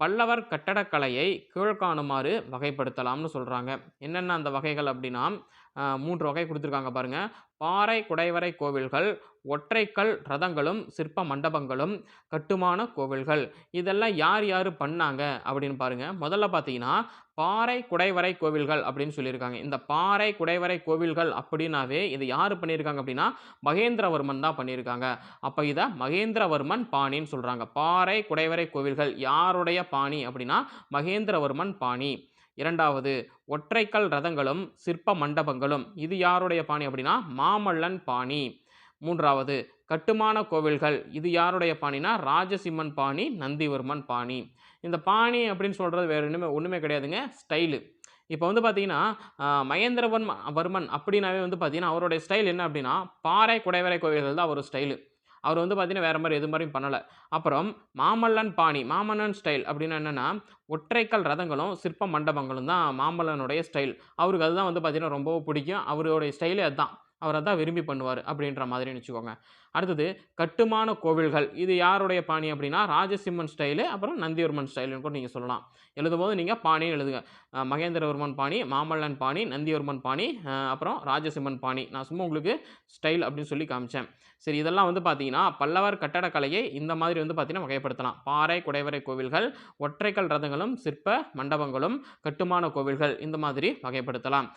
பல்லவர் கட்டடக்கலையை கீழ்காணுமாறு வகைப்படுத்தலாம்னு சொல்கிறாங்க என்னென்ன அந்த வகைகள் அப்படின்னா மூன்று வகை கொடுத்துருக்காங்க பாருங்கள் பாறை குடைவரை கோவில்கள் ஒற்றைக்கல் ரதங்களும் சிற்ப மண்டபங்களும் கட்டுமான கோவில்கள். இதெல்லாம் யார் யார் பண்ணாங்க அப்படின்னு பாருங்கள் முதல்ல பார்த்தீங்கன்னா பாறை குடைவரை கோவில்கள் அப்படின்னு சொல்லியிருக்காங்க. இந்த பாறை குடைவரை கோவில்கள் அப்படின்னாவே இது யார் பண்ணியிருக்காங்க அப்படின்னா மகேந்திரவர்மன் தான் பண்ணியிருக்காங்க. அப்போ இதை மகேந்திரவர்மன் பாணின்னு சொல்கிறாங்க பாறை குடைவரை கோவில்கள் யாருடைய பாணி அப்படின்னா மகேந்திரவர்மன் பாணி. இரண்டாவது ஒற்றைக்கல் ரதங்களும் சிற்ப மண்டபங்களும். இது யாருடைய பாணி அப்படின்னா மாமல்லன் பாணி. மூன்றாவது கட்டுமான கோவில்கள். இது யாருடைய பாணினா ராஜசிம்மன் பாணி நந்திவர்மன் பாணி. இந்த பாணி அப்படின்னு சொல்கிறது வேறு ஒன்றுமே ஒன்றுமே கிடையாதுங்க ஸ்டைலு. இப்போ வந்து பார்த்தீங்கன்னா மகேந்திரவன் வர்மன் அப்படின்னாவே வந்து பார்த்தீங்கன்னா அவருடைய ஸ்டைல் என்ன அப்படின்னா பாறை குடைவரை கோவில்கள் தான் அவர் ஸ்டைலு. அவர் வந்து பார்த்தீங்கன்னா வேறு மாதிரி எது மாதிரியும் பண்ணலை. அப்புறம் மாமல்லன் பாணி மாமல்லன் ஸ்டைல் அப்படின்னா என்னென்னா ஒற்றைக்கல் ரதங்களும் சிற்ப மண்டபங்களும் தான் மாமல்லனுடைய ஸ்டைல் அவருக்கு அதுதான் வந்து பார்த்திங்கன்னா ரொம்ப பிடிக்கும். அவருடைய ஸ்டைலே அதுதான். அவர் அதான் விரும்பி பண்ணுவார் அப்படின்ற மாதிரி வச்சுக்கோங்க. அடுத்தது கட்டுமான கோவில்கள். இது யாருடைய பாணி அப்படின்னா ராஜசிம்மன் ஸ்டைலு அப்புறம் நந்திவர்மன் ஸ்டைலுன்னு கூட நீங்கள் சொல்லலாம். எழுதும்போது நீங்கள் பாணின்னு எழுதுங்க. மகேந்திரவர்மன் பாணி மாமல்லன் பாணி நந்திவர்மன் பாணி அப்புறம் ராஜசிம்மன் பாணி. நான் சும்மா உங்களுக்கு ஸ்டைல் அப்படின்னு சொல்லி காமிச்சேன். சரி இதெல்லாம் வந்து பார்த்தீங்கன்னா பல்லவர் கட்டடக்கலையை இந்த மாதிரி வந்து பார்த்தீங்கன்னா வகைப்படுத்தலாம். பாறை குடைவரை கோவில்கள் ஒற்றைக்கல் ரதங்களும் சிற்ப மண்டபங்களும் கட்டுமான கோவில்கள் இந்த மாதிரி வகைப்படுத்தலாம்.